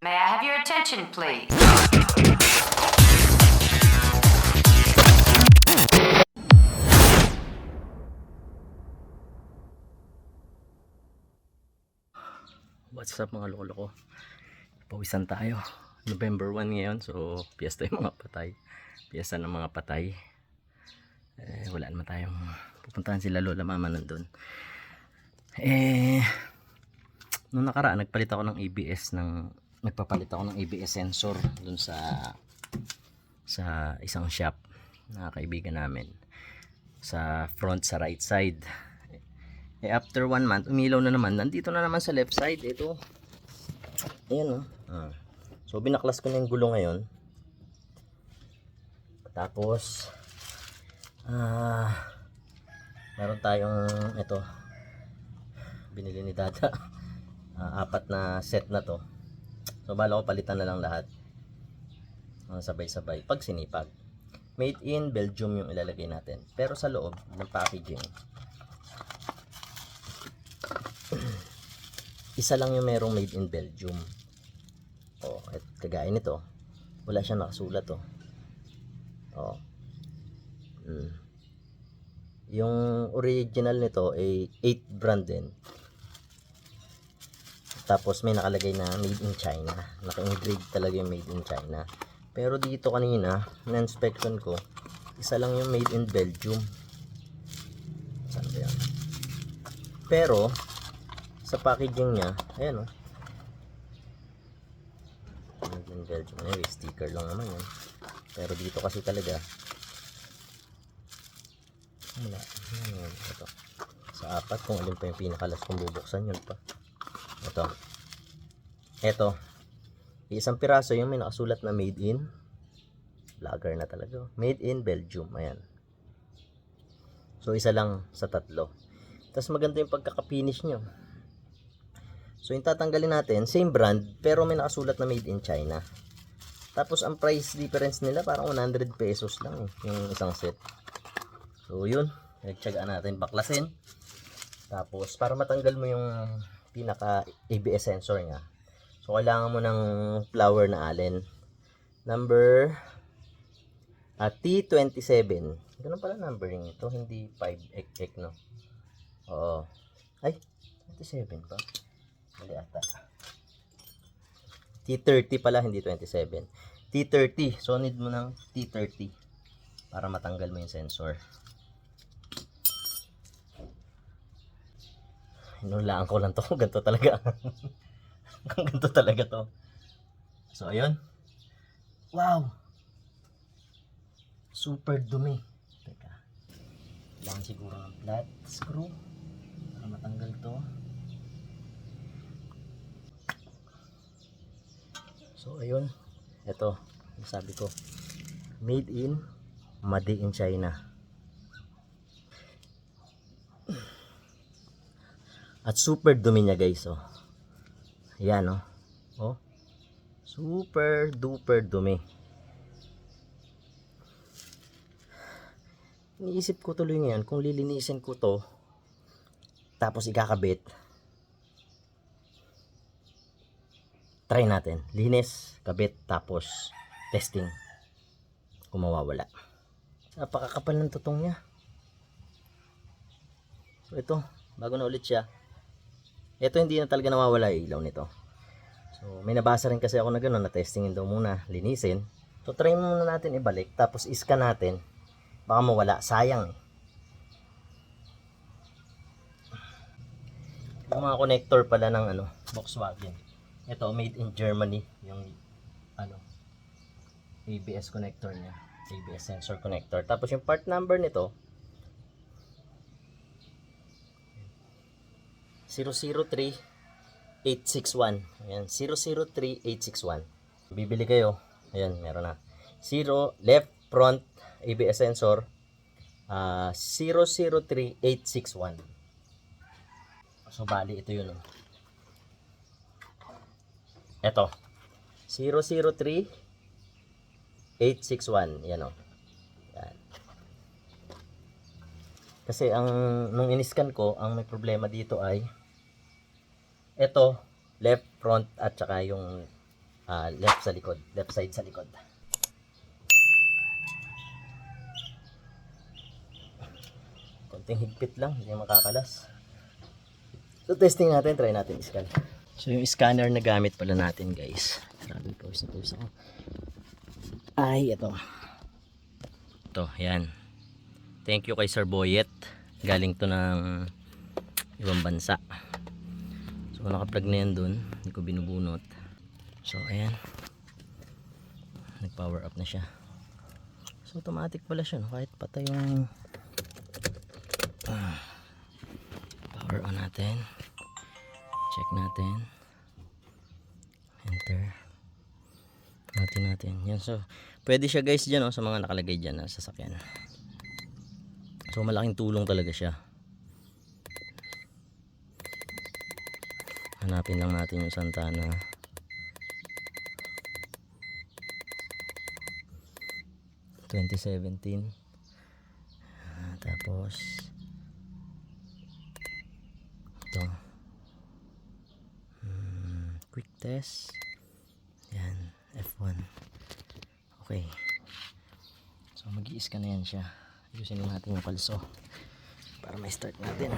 May I have your attention, please? What's up mga lolo ko? Pawisan tayo. November 1 ngayon. So, piyesta yung mga patay. Piyesta ng mga patay. Eh, wala naman tayong pupuntahan sila lola mama nandun. Eh, nung nakaraan, nagpalit ako ng ABS ng nagpapalit ako ng ABS sensor dun sa sa isang shop na kaibigan namin sa front sa right side eh after one month, umilaw na naman. Nandito na naman sa left side. Ito. Ayan oh. Ah. So, binaklas ko na yung gulo ngayon. Tapos, ah, meron tayong, ito, binili ni Dada. Ah, apat na set na to. So, bala ko palitan na lang lahat. Ah, sabay-sabay. Pag sinipag. Made in Belgium yung ilalagay natin. Pero sa loob ng packaging, isa lang yung merong made in Belgium. Oh, at kagaya nito, wala siyang nakasulat oh. Oh. Mm. Yung original nito ay 8 brand din. Tapos may nakalagay na made in China. Naka-engrave talaga yung made in China. Pero dito kanina, na-inspection ko, isa lang yung made in Belgium. Saan ba yan? Pero, sa packaging niya, ayan o. Made in Belgium. Anyway, sticker lang naman yan. Pero dito kasi talaga, wala. Ayan, ito. Sa apat, kung alin pa yung pinakalas kung bubuksan, yun pa. Ito. Ito. Isang piraso yung may nakasulat na made in. Vlogger na talaga. Made in Belgium. Ayan. So, isa lang sa tatlo. Tapos maganda yung pagkaka-finish nyo. So, yung tatanggalin natin, same brand, pero may nakasulat na made in China. Tapos, ang price difference nila, parang 100 pesos lang eh, yung isang set. So, yun. Nagtsagaan natin baklasin. Tapos, para matanggal mo yung pinaka ABS sensor niya. So, kailangan mo ng flower na allen. Number at T27. Ganun pala numbering ito, hindi 5 ek ek no. Oo. Ay, 27 pa. Mali ata. T30 pala, hindi 27. T30. So, need mo ng T30 para matanggal mo yung sensor. Inulaan ko lang to. Ganto talaga. Ganto talaga to. So, ayun. Wow! Super dumi. Teka. Kailangan siguro ng flat screw para matanggal to. So, ayun. Ito. Sabi ko. Made in Made in China. At super dumi niya guys. Oh. Yan oh. Oh. Super duper dumi. Iniisip ko tuloy ngayon kung lilinisin ko to tapos ikakabit. Try natin. Linis, kabit, tapos testing. Kung mawawala. Napakakapal ng tutong niya. So ito, bago na ulit siya. Ito hindi na talaga nawawala yung ilaw nito. So may nabasa rin kasi ako na gano'n na testingin daw muna, linisin. So try muna natin ibalik tapos iskan natin. Baka mawala, sayang. Yung mga connector pala ng ano, Volkswagen. Ito made in Germany yung ano ABS connector niya. ABS sensor connector. Tapos yung part number nito 003861. Ayan, 003861. Bibili kayo. Ayan, meron na. 0 left front ABS sensor ah 003861. So bali ito yun. Oh. Ito. 003861. Yan o. Yan. Kasi ang nung iniskan ko, ang may problema dito ay ito, left front at saka yung ah, left sa likod. Left side sa likod. Konting higpit lang, hindi makakalas. So testing natin, try natin scan. So yung scanner na gamit pala natin guys. Grabe po, na pawis ako. Ay, ito. Ito, yan. Thank you kay Sir Boyet. Galing to ng ibang bansa. So naka-plug na yan dun. Hindi ko binubunot. So ayan. Nag-power up na siya. So automatic pala siya. No? Kahit patay yung Ah. power on natin. Check natin. Enter. Natin natin. Yan so. Pwede siya guys dyan oh, sa mga nakalagay dyan na sasakyan. So malaking tulong talaga siya. Hanapin lang natin yung Santana. Twenty seventeen. Ah, tapos ito. Hmm, quick test. Yan, F1. Okay. So mag-i-scan na yan siya. Ayusin natin yung palso para may start natin.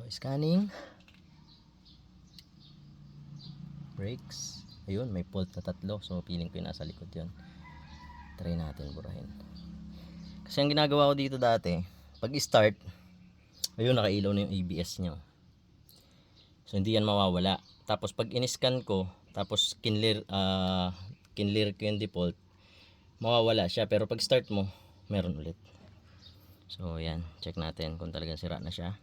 So scanning. Brakes. Ayun, may fault na tatlo. So feeling ko yung nasa likod yun. Try natin burahin. Kasi ang ginagawa ko dito dati, pag start, ayun nakailaw na yung ABS nyo. So hindi yan mawawala. Tapos pag in-scan ko, tapos kinlir, ah kinlir ko yung default, mawawala siya. Pero pag start mo, meron ulit. So yan, check natin kung talagang sira na siya.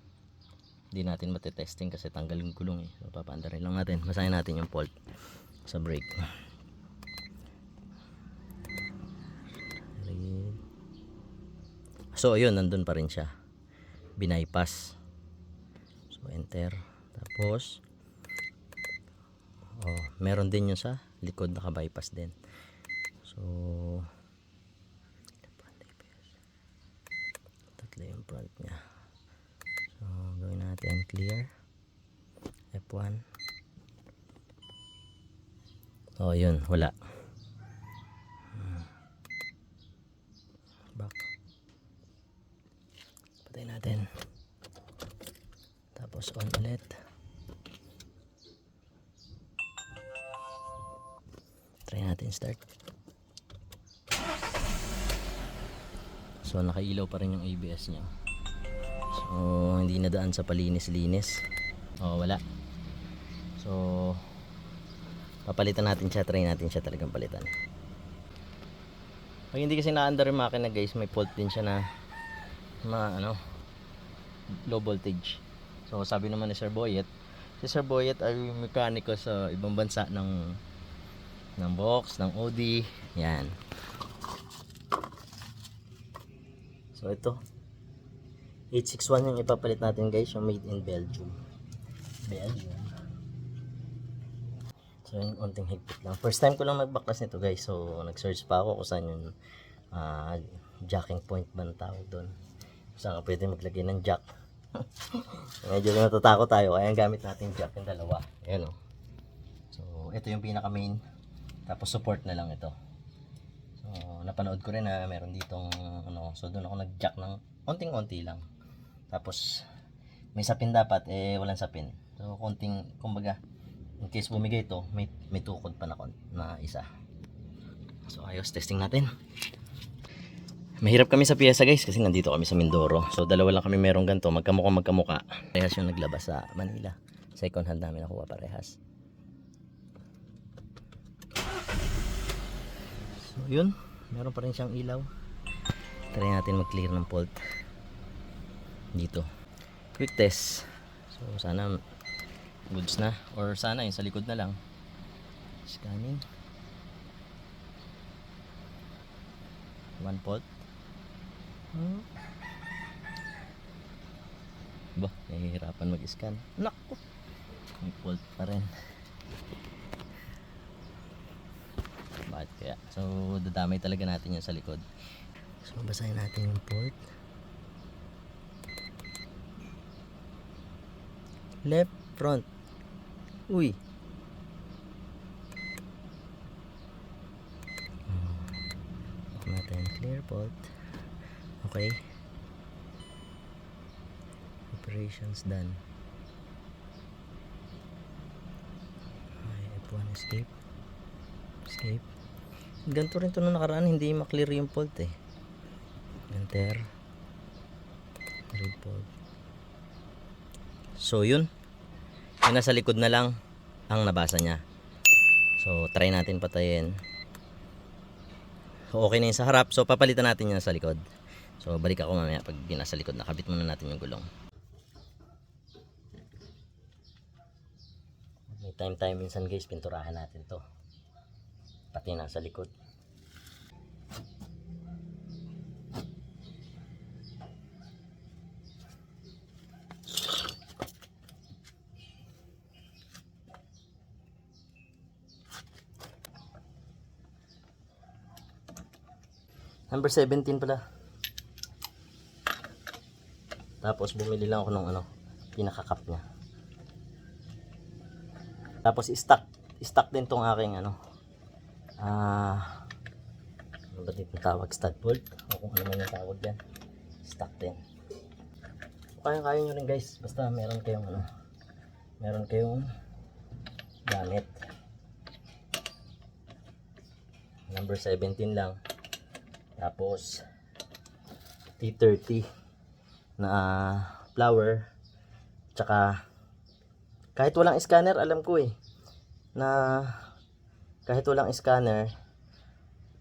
Hindi natin matetesting kasi tanggal yung gulong eh. So papaandarin lang natin. Basahin natin yung fault sa brake. So ayun, nandun pa rin siya. Binaypass. So enter. Tapos oh, meron din yun sa likod naka-bypass din. So tatlo yung front niya. Gawin natin clear. F1. Oh, yun, wala. Hmm. Back. Patay natin. Tapos on ulit. Try natin start. So nakailaw pa rin yung ABS niya. So hindi na daan sa palinis-linis. Oh, wala. So papalitan natin siya, try natin siya talagang palitan. Pag hindi kasi na-under yung makina guys, may fault din siya na ma ano low voltage. So sabi naman ni Sir Boyet, si Sir Boyet ay mekaniko sa ibang bansa ng ng box, ng OD, yan. So ito 861 yung ipapalit natin guys, yung made in Belgium. Belgium. So yung unting higpit lang. First time ko lang magbaklas nito guys. So nag-search pa ako kung saan yung ah, jacking point ba tawag doon. Saan ka pwede maglagay ng jack. Medyo natatakot tayo. Kaya gamit natin jack yung dalawa. Ayan o. So ito yung pinaka main. Tapos support na lang ito. So napanood ko rin na meron ditong ano. So doon ako nag-jack ng onting-onti lang. Tapos may sapin dapat eh walang sapin. So konting kumbaga in case bumigay ito, may, may tukod pa na, na isa. So ayos, testing natin. Mahirap kami sa piyesa guys kasi nandito kami sa Mindoro. So dalawa lang kami merong ganito, magkamukha magkamuka. Parehas yung naglabas sa Manila. Second hand namin nakuha parehas. So yun, meron pa rin siyang ilaw. Try natin mag-clear ng fault dito. Quick test. So sana goods na. Or sana yung sa likod na lang. Scanning. One fault hmm. ba nahihirapan mag-scan. Naku! May fault pa rin. Bakit kaya? So dadamay talaga natin yung sa likod. So basahin natin yung port Left front. Uy. Huwag natin clear pot. Okay. Operations done. Okay, F1 escape. Escape. Ganito rin ito nung nakaraan, hindi maklear yung fault eh. Enter. Report. So, yun. Yung nasa likod na lang ang nabasa niya. So try natin patayin. So, okay na yun sa harap. So papalitan natin yan sa likod. So balik ako mamaya pag nasa likod. Nakabit muna natin yung gulong. May time time minsan guys, pinturahan natin to. Pati nasa likod. Number 17 pala. Tapos bumili lang ako ng ano, pinaka-cup niya. Tapos i-stock, i-stock din tong aking ano. Ah, ano ba tawag? Stud bolt? O kung ano man yung tawag yan. Stock din. Kaya kaya nyo rin guys. Basta meron kayong ano, meron kayong gamit. Number 17 lang. Tapos T30 na flower. Tsaka kahit walang scanner, alam ko eh na kahit walang scanner,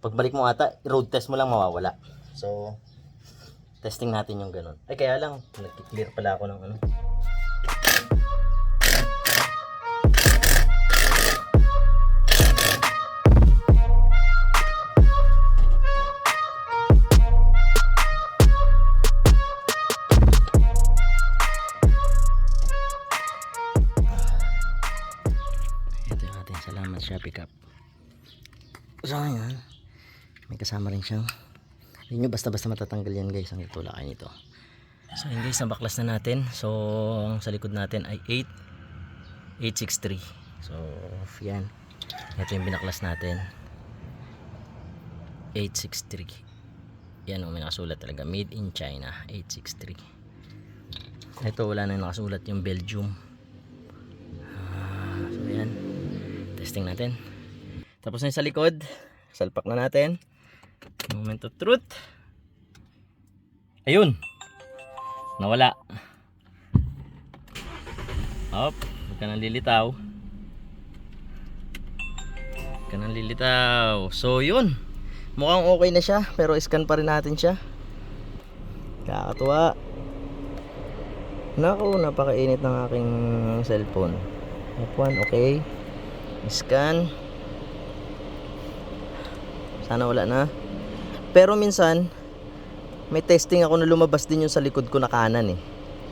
pagbalik mo ata, road test mo lang mawawala. So, testing natin yung ganun. Ay, kaya lang, nag-clear pala ako ng ano. Kasama rin siyang hindi nyo basta-basta matatanggal yan guys ang itulakan nito. So yun guys, nabaklas na natin. So ang sa likod natin ay 8 863. So yan. Ito yung binaklas natin. 863. Yan o, may nakasulat talaga. Made in China. 863. Ito wala na yung nakasulat yung Belgium. Ah, so yan. Testing natin. Tapos na yung sa likod. Salpak na natin. Moment of truth. Ayun. Nawala. Hop. Huwag ka nang lilitaw. Huwag ka nang lilitaw. So, yun. Mukhang okay na siya. Pero scan pa rin natin siya. Kakatuwa. Naku, napakainit ng aking cellphone. F1, okay. Scan. Sana wala na. Pero minsan, may testing ako na lumabas din yung sa likod ko na kanan eh.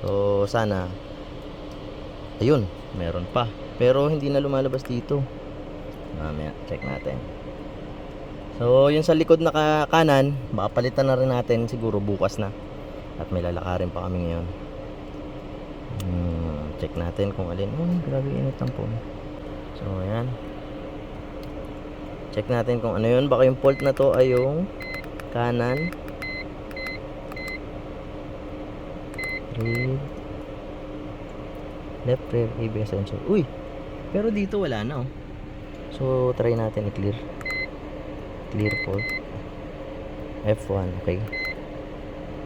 So, sana. Ayun, meron pa. Pero hindi na lumalabas dito. Mamaya, check natin. So, yung sa likod na ka- kanan, baka palitan na rin natin siguro bukas na. At may lalakarin pa kami ngayon. Hmm, check natin kung alin. Oh, grabe init ang phone. So, ayan. Check natin kung ano yun. Baka yung fault na to ay yung kanan. Rear. Left rear ABS sensor. Uy! Pero dito wala na oh. So, try natin i-clear. Clear fault. F1, okay.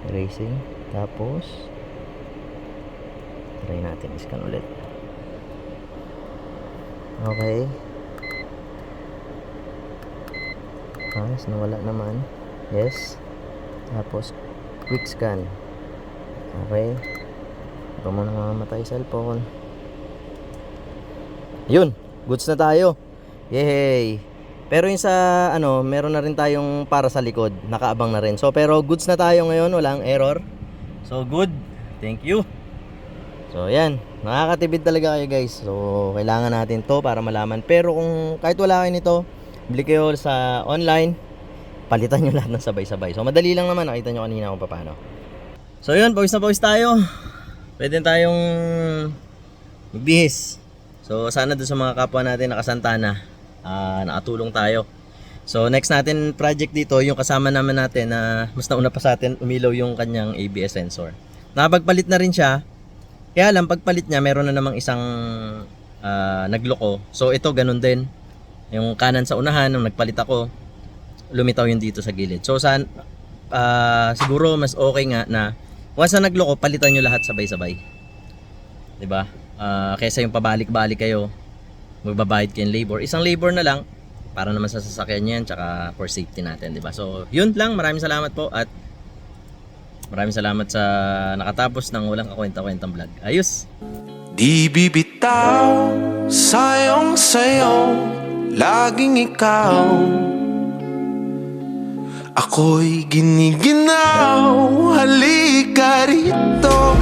Racing. Tapos, try natin i-scan ulit. Okay. Ayos, nawala naman. Yes. Tapos, quick scan. Okay. Baka mo na mamamatay cellphone. Yun. Goods na tayo. Yay! Pero yung sa ano, meron na rin tayong para sa likod. Nakaabang na rin. So, pero goods na tayo ngayon. Walang error. So, good. Thank you. So, yan. Nakakatipid talaga kayo guys. So, kailangan natin to para malaman. Pero kung kahit wala kayo nito, bili kayo sa online, palitan nyo lahat ng sabay-sabay. So, madali lang naman. Nakita nyo kanina kung paano. So, yun. Pawis na pawis tayo. Pwede tayong magbihis. So, sana doon sa mga kapwa natin nakasantana, ah nakatulong tayo. So next natin project dito, yung kasama naman natin na mas nauna pa sa atin, umilaw yung kanyang ABS sensor. Nakapagpalit na rin siya. Kaya lang pagpalit niya, meron na namang isang ah, nagloko. So ito ganun din. Yung kanan sa unahan, nung nagpalit ako, lumitaw yung dito sa gilid. So san ah, siguro mas okay nga na once na nagloko, palitan nyo lahat sabay-sabay. 'Di ba? Ah, kaysa yung pabalik-balik kayo, magbabayad kayo labor. Isang labor na lang para naman sa sasakyan niyan tsaka for safety natin, 'di ba? So, yun lang. Maraming salamat po at maraming salamat sa nakatapos ng walang kakwenta-kwentang vlog. Ayos. Di bibitaw sayong sayo Laging ikaw Ako'y giniginaw. Halika rito